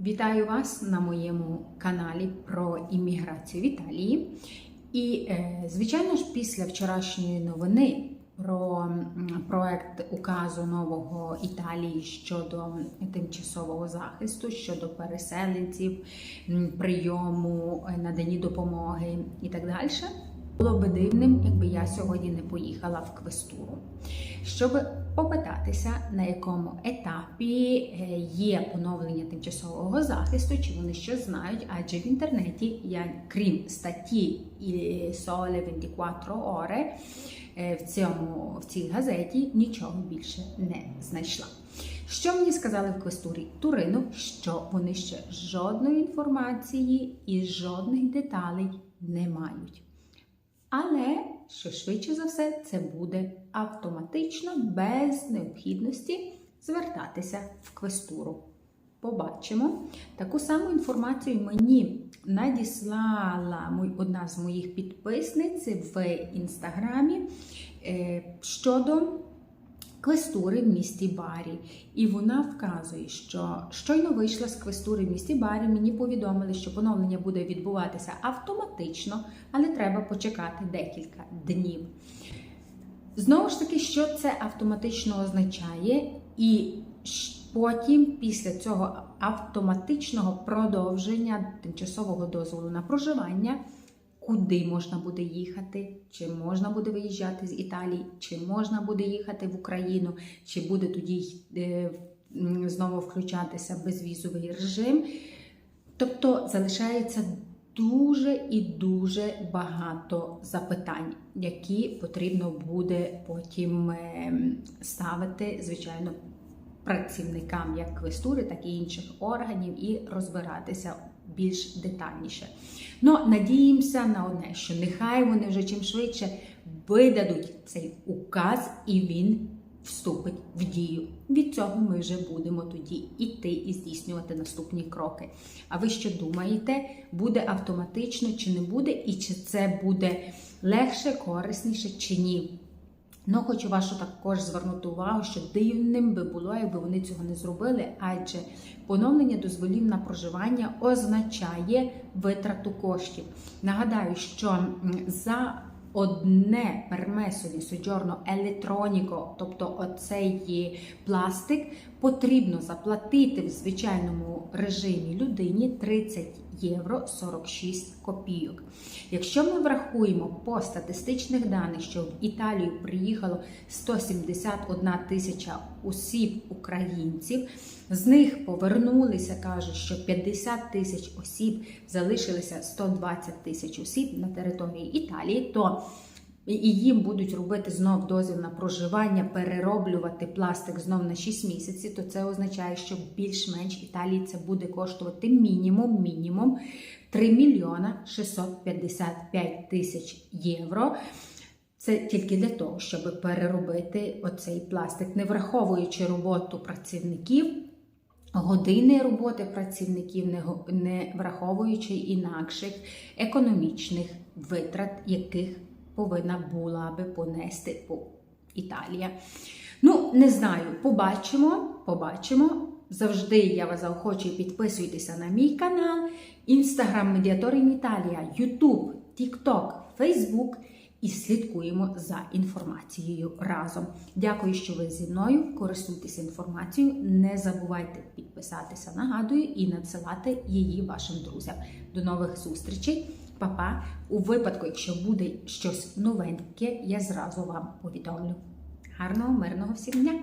Вітаю вас на моєму каналі про імміграцію в Італії. І, е, звичайно ж, після вчорашньої новини про проект указу нового Італії щодо тимчасового захисту, щодо переселенців, прийому, е, наданні допомоги і так далі. Було би дивним, якби я сьогодні не поїхала в квестуру, щоб попитатися, на якому етапі е, є поновлення тимчасового захисту, чи вони щось знають, адже в інтернеті я, крім статті Соле 24 Ore, е, в цьому в цій газеті нічого більше не знайшла. Що мені сказали в квестурі Турину, що вони ще жодної інформації і жодних деталей не мають. Але що швидше за все це буде автоматично, без необхідності звертатися в квестуру. Побачимо. Таку саму інформацію мені надіслала одна з моїх підписниць в інстаграмі е, щодо квестури в місті Барі. І вона вказує, що щойно вийшла з квестури в місті Барі, мені повідомили, що поновлення буде відбуватися автоматично, але треба почекати декілька днів. Знову ж таки, що це автоматично означає, і потім, після цього автоматичного продовження тимчасового дозволу на проживання, куди можна буде їхати, чи можна буде виїжджати з Італії, чи можна буде їхати в Україну, чи буде тоді е, знову включатися безвізовий режим. Тобто залишається дуже і дуже багато запитань, які потрібно буде потім ем, ставити, звичайно, працівникам як квестури, так і інших органів, і розбиратися більш детальніше. Ну, надіємося на одне, що нехай вони вже чим швидше видадуть цей указ, і він вступить в дію. Від цього ми вже будемо тоді іти і здійснювати наступні кроки. А ви що думаєте, буде автоматично чи не буде, і чи це буде легше, корисніше чи ні? Ну, хочу вашу також звернути увагу, що дивним би було, якби вони цього не зробили, адже поновлення дозволів на проживання означає витрату коштів. Нагадаю, що за одне пермесо di soggiorno elettronico, тобто оцей пластик, потрібно заплатити в звичайному режимі людині 30 євро 46 копійок. Якщо ми врахуємо по статистичних даних, що в Італію приїхало 171 тисяча осіб українців, з них повернулися, кажуть, що 50 тисяч осіб залишилися 120 тисяч осіб на території Італії, то і їм будуть робити знов дозвіл на проживання, перероблювати пластик знов на 6 місяців, то це означає, що більш-менш Італії це буде коштувати мінімум мінімум 3 мільйона 655 тисяч євро. Це тільки для того, щоб переробити оцей пластик, не враховуючи роботу працівників, години роботи працівників, не, враховуючи інакших економічних витрат, яких повинна була би понести по Італія. Ну, не знаю, побачимо, побачимо. Завжди я вас заохочую, підписуйтеся на мій канал, Інстаграм Медіатор Італія, Ютуб, Тікток, Фейсбук і слідкуємо за інформацією разом. Дякую, що ви зі мною. Користуйтеся інформацією. Не забувайте підписатися, нагадую, і надсилати її вашим друзям. До нових зустрічей! Па-па! У випадку, якщо буде щось новеньке, я зразу вам повідомлю. Гарного, мирного всім дня!